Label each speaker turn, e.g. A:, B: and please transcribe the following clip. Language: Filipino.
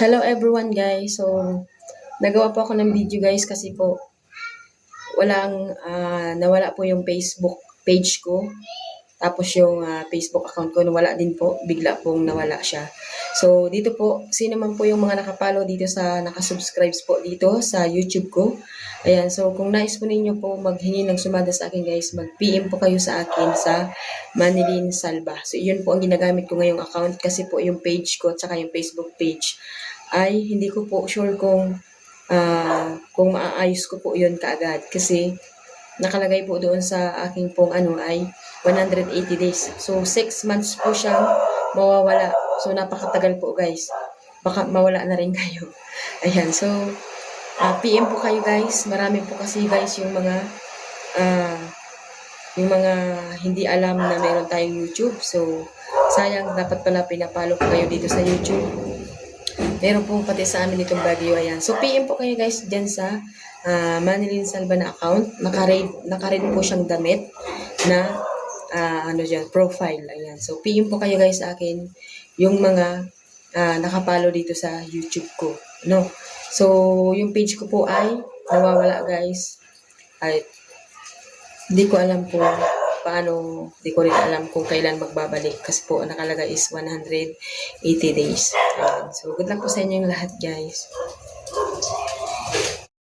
A: Hello everyone guys. So, nagawa po ako ng video guys kasi po walang ah, nawala po yung Facebook page ko. Tapos yung ah, Facebook account ko nawala din po. Bigla pong nawala siya. So, dito po, sino man po yung mga nakapalo dito sa, nakasubscribes po dito sa YouTube ko. Ayan, so kung nais po ninyo po maghingi ng sumada sa akin guys, mag-PM po kayo sa akin sa Manilin Salva. So, yun po ang ginagamit ko ngayong account kasi po yung page ko at saka yung Facebook page ay hindi ko po sure kung ah, kung maaayos ko po yun kaagad kasi nakalagay po doon sa aking pong ano ay 180 days. So, 6 months po siyang mawawala. So, napakatagal po guys. Baka mawala na rin kayo. Ayan, so, ah, PM po kayo guys. Marami po kasi guys yung mga ah, yung mga hindi alam na meron tayong YouTube. So, sayang dapat pala pinapalo ko kayo dito sa YouTube. Meron po pati sa amin itong bagyo. Ayan. So, PM po kayo guys dyan sa uh, Manilin Salva na account. Naka-read, naka-read po siyang damit na ah, ano dyan, profile. Ayan. So, PM po kayo guys sa akin yung mga ah, nakapalo dito sa YouTube ko. No? So, yung page ko po ay nawawala guys. Ay, hindi ko alam kung paano, hindi ko rin alam kung kailan magbabalik kasi po nakalagay is 180 days. Ayan. So, good luck po sa inyo yung lahat guys.